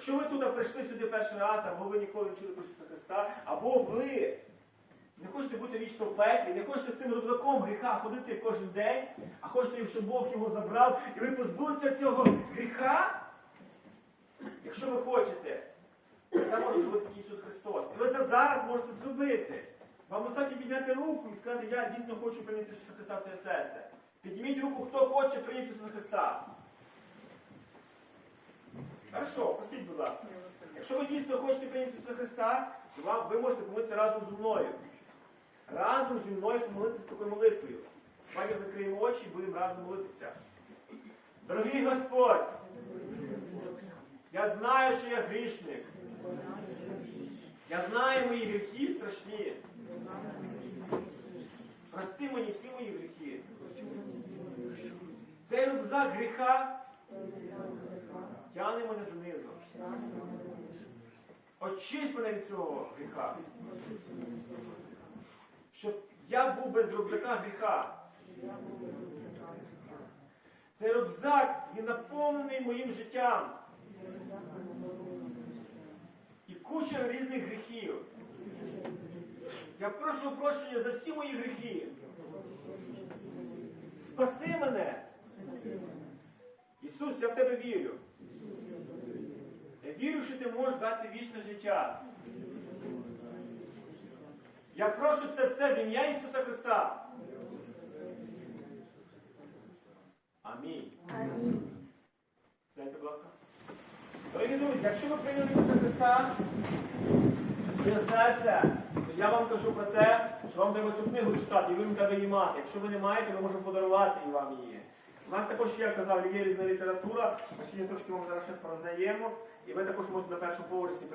Якщо ви туди прийшли сюди перший раз, або ви ніколи не чули про Ісуса Христа, або ви не хочете бути вічно в пеклі, не хочете з цим рюкзаком гріха ходити кожен день, а хочете, щоб Бог його забрав, і ви позбулися цього гріха, якщо ви хочете, це може зробити Ісус Христос. І ви це зараз можете зробити. Вам достатньо підняти руку і сказати, я дійсно хочу прийняти Ісуса Христа в своє серце. Підніміть руку, хто хоче прийняти Ісуса Христа. Хорошо, просіть, будь ласка. Якщо ви дійсно хочете прийняти Ісуса Христа, то вам, ви можете помолитися разом зі мною. Разом зі мною помолитися такою молитвою. Давайте закриємо очі і будемо разом молитися. Дорогий Господь, я знаю, що я грішник. Я знаю мої гріхи страшні. Прости мені всі мої гріхи. Цей рюкзак гріха тягне мене донизу. Очисть мене від цього гріха. Щоб я був без рюкзака гріха. Цей рюкзак він наповнений моїм життям. І куча різних гріхів. Я прошу прощення за всі мої гріхи. Спаси мене. Ісус, я в тебе вірю. Вірю, що ти можеш дати вічне життя. Я прошу це все в ім'я Ісуса Христа. Амінь. Сядьте, будь ласка. Дорогі друзі, якщо ви прийняли Ісуса Христа, своє серце, то я вам кажу про те, що вам треба цю книгу читати, і ви треба її мати. Якщо ви не маєте, ми можемо подарувати і вам її. У нас також, як я казав, є різна література. Ми сьогодні трошки вам зараз ще пороздаємо. І ви також можете на першому поверсі